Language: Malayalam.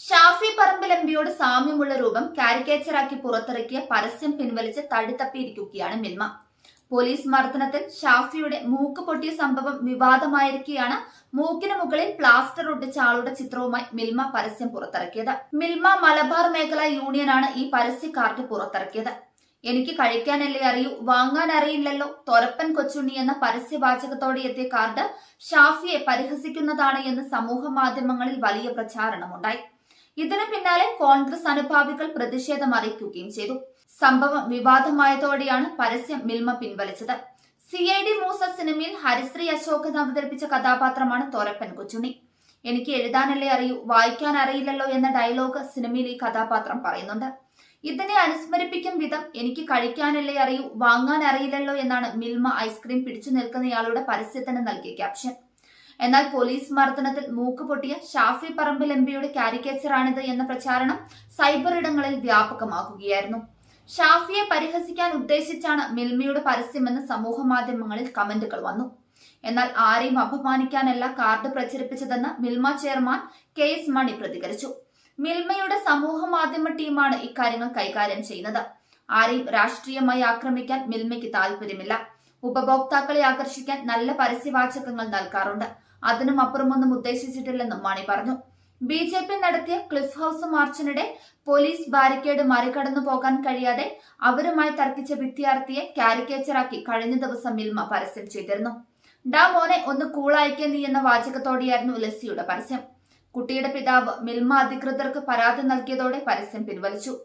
ഷാഫി പറമ്പിൽ എംപിയോട് സാമ്യമുള്ള രൂപം കാരിക്കേച്ചറാക്കി പുറത്തിറക്കിയ പരസ്യം പിൻവലിച്ച് തടിത്തപ്പിയിരിക്കുകയാണ് മിൽമ. പോലീസ് മർദ്ദനത്തിൽ ഷാഫിയുടെ മൂക്ക് പൊട്ടിയ സംഭവം വിവാദമായിരിക്കെയാണ് മൂക്കിന് മുകളിൽ പ്ലാസ്റ്റർ ഒട്ടിച്ച ആളുടെ ചിത്രവുമായി മിൽമ പരസ്യം പുറത്തിറക്കിയത്. മിൽമ മലബാർ മേഖല യൂണിയനാണ് ഈ പരസ്യ കാർഡ് പുറത്തിറക്കിയത്. എനിക്ക് കഴിക്കാനല്ലേ അറിയൂ വാങ്ങാൻ അറിയില്ലല്ലോ തൊരപ്പൻ കൊച്ചുണ്ണി എന്ന പരസ്യവാചകത്തോടെ എത്തിയ കാർഡ് ഷാഫിയെ പരിഹസിക്കുന്നതാണ് എന്ന് സമൂഹ മാധ്യമങ്ങളിൽ വലിയ പ്രചാരണമുണ്ടായി. ഇതിനു പിന്നാലെ കോൺഗ്രസ് അനുഭാവികൾ പ്രതിഷേധം അറിയിക്കുകയും ചെയ്തു. സംഭവം വിവാദമായതോടെയാണ് പരസ്യം മിൽമ പിൻവലിച്ചത്. സി ഐ ഡി മൂസ സിനിമയിൽ ഹരിശ്രീ അശോകൻ അവതരിപ്പിച്ച കഥാപാത്രമാണ് തോരപ്പൻ കൊച്ചുണ്ണി എനിക്ക് എഴുതാനല്ലേ അറിയൂ വായിക്കാൻ അറിയില്ലല്ലോ എന്ന ഡയലോഗ് സിനിമയിൽ ഈ കഥാപാത്രം പറയുന്നുണ്ട്. ഇതിനെ അനുസ്മരിപ്പിക്കും വിധം എനിക്ക് കഴിക്കാനല്ലേ അറിയൂ വാങ്ങാൻ അറിയില്ലല്ലോ എന്നാണ് മിൽമ ഐസ്ക്രീം പിടിച്ചു നിൽക്കുന്നയാളുടെ പരസ്യത്തിന് നൽകിയ ക്യാപ്ഷൻ. എന്നാൽ പോലീസ് മർദ്ദനത്തിൽ മൂക്ക് പൊട്ടിയ ഷാഫി പറമ്പിൽ എംപിയുടെ കാരിക്കേച്ചറാണിത് എന്ന പ്രചാരണം സൈബർ ഇടങ്ങളിൽ വ്യാപകമാക്കുകയായിരുന്നു. ഷാഫിയെ പരിഹസിക്കാൻ ഉദ്ദേശിച്ചാണ് മിൽമയുടെ പരസ്യമെന്ന് സമൂഹ മാധ്യമങ്ങളിൽ കമന്റുകൾ വന്നു. എന്നാൽ ആരെയും അപമാനിക്കാനല്ല card പ്രചരിപ്പിച്ചതെന്ന് Milma chairman K S Mani പ്രതികരിച്ചു. മിൽമയുടെ സമൂഹ മാധ്യമ ടീമാണ് ഇക്കാര്യങ്ങൾ കൈകാര്യം ചെയ്യുന്നത്. ആരെയും രാഷ്ട്രീയമായി ആക്രമിക്കാൻ മിൽമയ്ക്ക് താല്പര്യമില്ല ഉപഭോക്താക്കളെ ആകർഷിക്കാൻ നല്ല പരസ്യവാചകങ്ങൾ നൽകാറുണ്ട്. അതിനും അപ്പുറമൊന്നും ഉദ്ദേശിച്ചിട്ടില്ലെന്നും മാണി പറഞ്ഞു. ബി ജെ പി നടത്തിയ ക്ലിഫ് ഹൌസ് മാർച്ചിനിടെ പോലീസ് ബാരിക്കേഡ് മറികടന്നു പോകാൻ കഴിയാതെ അവരുമായി തർക്കിച്ച വിദ്യാർത്ഥിയെ കാരിക്കേച്ചറാക്കി കഴിഞ്ഞ ദിവസം മിൽമ പരസ്യം ചെയ്തിരുന്നു. ഡാ മോനെ ഒന്ന് കൂളായിക്കേ നീ എന്ന വാചകത്തോടെയായിരുന്നു ലസ്സിയുടെ പരസ്യം. കുട്ടിയുടെ പിതാവ് മിൽമ അധികൃതർക്ക് പരാതി നൽകിയതോടെ പരസ്യം പിൻവലിച്ചു.